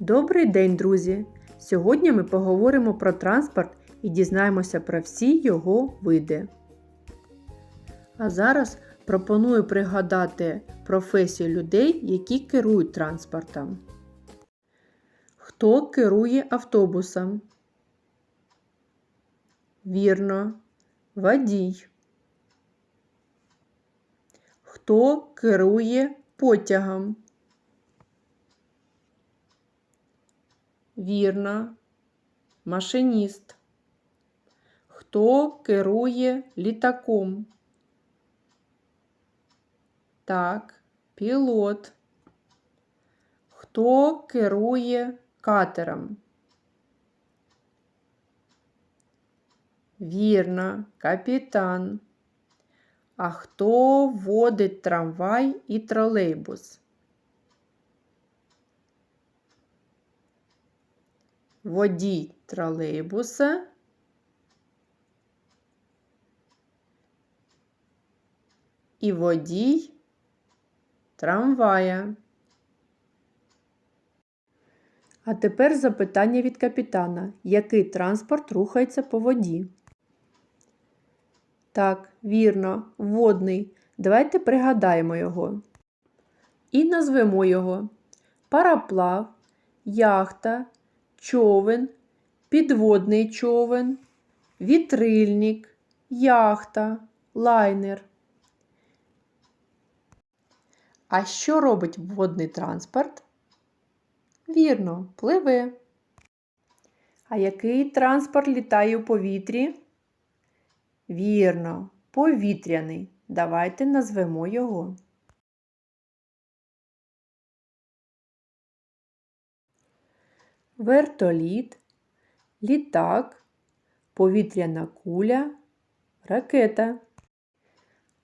Добрий день, друзі! Сьогодні ми поговоримо про транспорт і дізнаємося про всі його види. А зараз пропоную пригадати професію людей, які керують транспортом. Хто керує автобусом? Вірно, водій. Хто керує потягом? Вірно, машиніст. Хто керує літаком? Так, пілот. Хто керує катером? Вірно, капітан. А хто водить трамвай і тролейбус? Водій тролейбуса. І водій трамвая. А тепер запитання від капітана. Який транспорт рухається по воді? Так, вірно, водний. Давайте пригадаємо його. І назвемо його параплав, яхта, човен, підводний човен, вітрильник, яхта, лайнер. А що робить водний транспорт? Вірно, пливе. А який транспорт літає у повітрі? Вірно, повітряний. Давайте назвемо його. Вертоліт, літак, повітряна куля, ракета.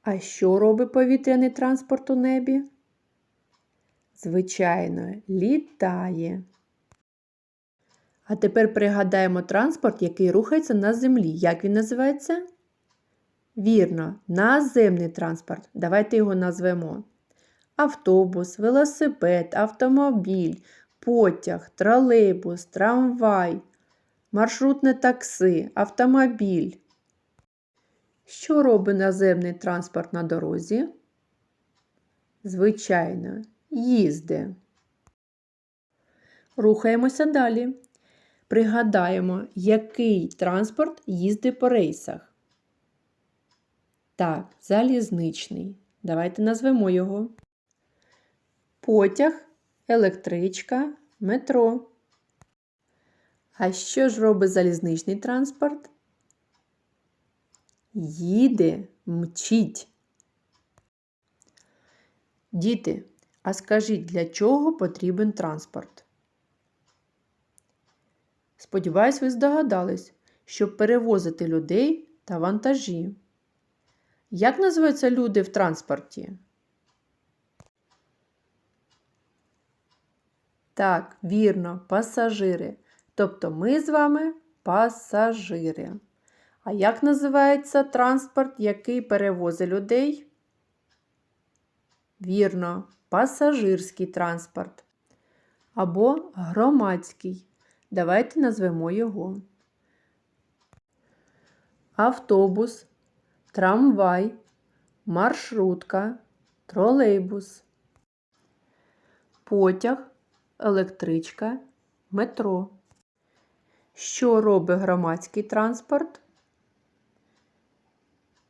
А що робить повітряний транспорт у небі? Звичайно, літає. А тепер пригадаємо транспорт, який рухається на землі. Як він називається? Вірно, наземний транспорт. Давайте його назвемо. Автобус, велосипед, автомобіль, потяг, тролейбус, трамвай, маршрутне такси, автомобіль. Що робить наземний транспорт на дорозі? Звичайно, їзде. Рухаємося далі. Пригадаємо, який транспорт їздить по рейсах. Так, залізничний. Давайте назвемо його. Потяг, електричка, метро. А що ж робить залізничний транспорт? Їде, мчить. Діти, а скажіть, для чого потрібен транспорт? Сподіваюсь, ви здогадались, щоб перевозити людей та вантажі. Як називаються люди в транспорті? Так, вірно, пасажири. Тобто ми з вами пасажири. А як називається транспорт, який перевозить людей? Вірно, пасажирський транспорт. Або громадський. Давайте назвемо його. Автобус, трамвай, маршрутка, тролейбус, потяг, електричка, метро. Що робить громадський транспорт?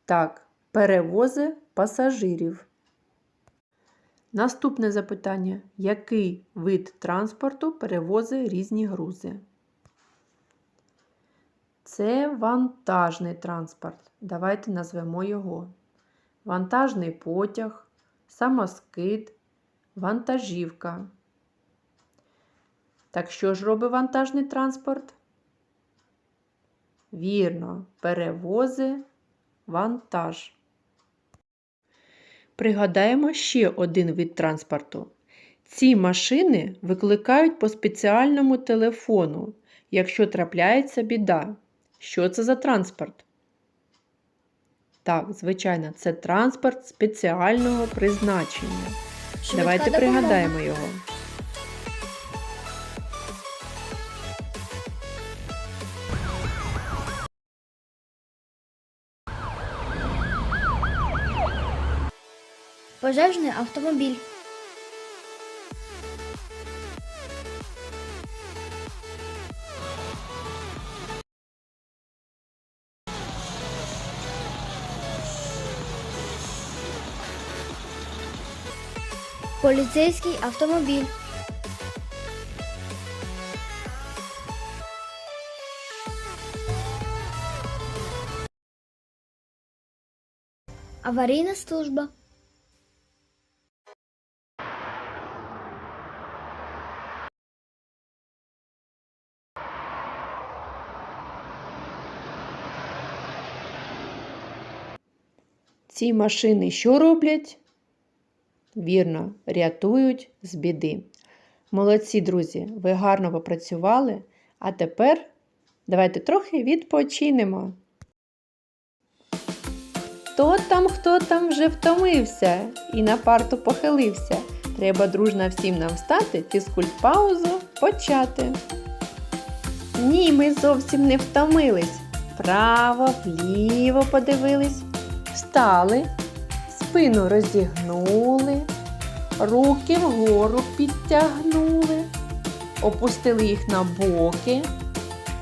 Так, перевози пасажирів. Наступне запитання. Який вид транспорту перевозить різні грузи? Це вантажний транспорт. Давайте назвемо його. Вантажний потяг, самоскид, вантажівка. Так що ж робить вантажний транспорт? Вірно, перевози вантаж. Пригадаємо ще один вид транспорту. Ці машини викликають по спеціальному телефону, якщо трапляється біда. Що це за транспорт? Так, звичайно, це транспорт спеціального призначення. Швидка Давайте допомога. пригадаємо його. Пожежний автомобіль. Поліцейський автомобіль. Аварійна служба. Ці машини що роблять? Вірно, рятують з біди. Молодці, друзі, ви гарно попрацювали, а тепер давайте трохи відпочинемо. Хто там, хто там вже втомився і на парту похилився? Треба дружно всім нам встати, фізкульт-паузу почати. Ні, ми зовсім не втомились. Вправо, вліво подивились, встали, спину розігнули, руки вгору підтягнули, опустили їх на боки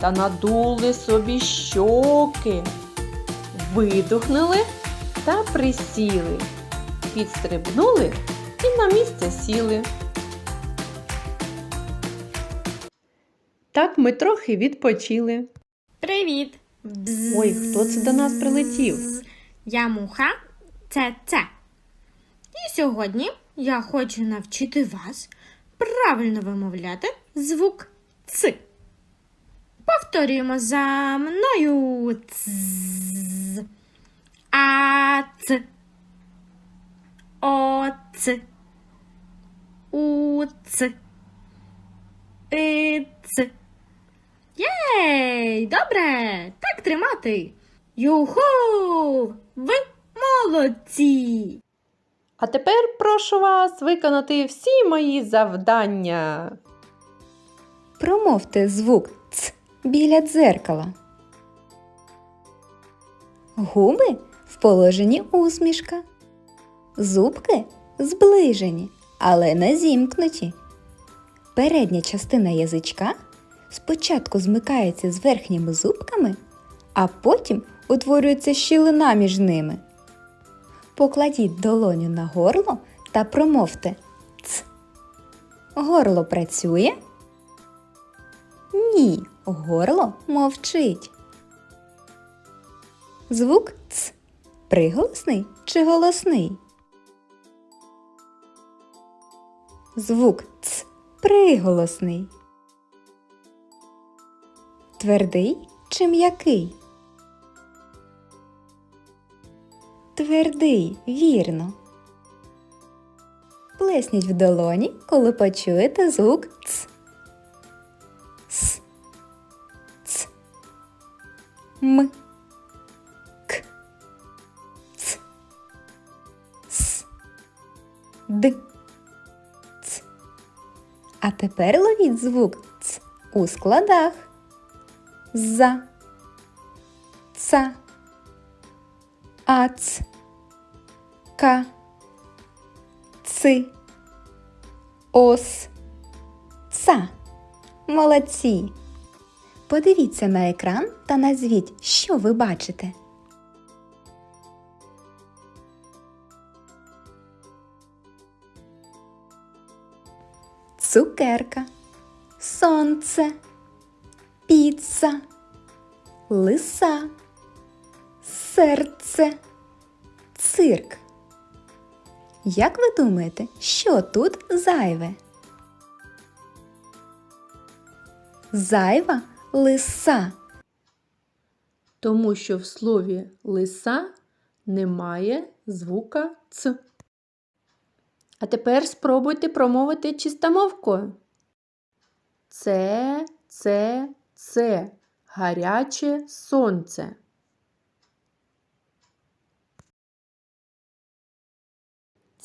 та надули собі щоки, видухнули та присіли, підстрибнули і на місце сіли. Так ми трохи відпочили. Привіт! Ой, хто це до нас прилетів? Я муха, це це. І сьогодні я хочу навчити вас правильно вимовляти звук Ц. Повторюємо за мною Цз. А Ц. О Ц. У Ц. И Ц. Єй! Добре! Так тримати! Юху! Ви молодці! А тепер прошу вас виконати всі мої завдання. Промовте звук ц біля дзеркала. Губи в положенні усмішка. Зубки зближені, але не зімкнуті. Передня частина язичка спочатку змикається з верхніми зубками, а потім утворюється щілина між ними. Покладіть долоню на горло та промовте ц. Горло працює. Ні, горло мовчить. Звук ц приголосний чи голосний? Звук ц приголосний. Твердий чи м'який? Твердий, вірно. Плесніть в долоні, коли почуєте звук ц. С. Ц. М. К. Ц. С. Д. Ц. А тепер ловіть звук ц у складах. За. Ца. Ац. Ка. Ци. Ос. Ца. Молодці! Подивіться на екран та назвіть, що ви бачите. Цукерка, сонце, піца, лиса, серце, цирк. Як ви думаєте, що тут зайве? Зайва лиса. Тому що в слові лиса немає звука ц. А тепер спробуйте промовити чистомовку. Це, це, це гаряче сонце.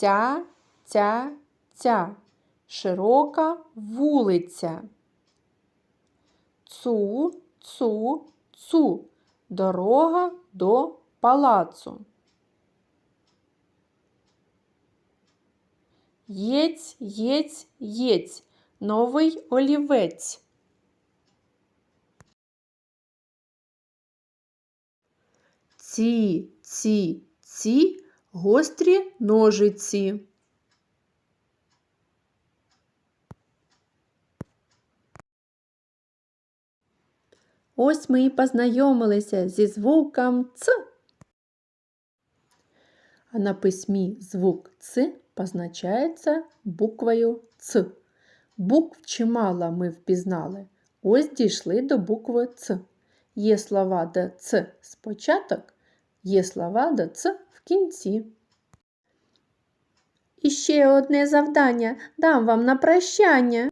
Ця, ця, ця широка вулиця. Цу, цу, цу. Дорога до палацу. Єць, єць, єць. Новий олівець. Ці, ці, ці гострі ножиці. Ось ми і познайомилися зі звуком Ц. А на письмі звук Ц позначається буквою Ц. Букв чимало ми впізнали. Ось дійшли до букви Ц. Є слова, де Ц спочаток, є слова, де Ц кінці. іще одне завдання дам вам на прощання.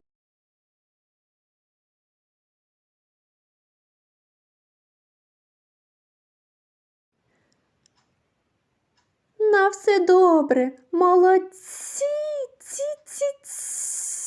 На все добре, молодці, ці ці ці.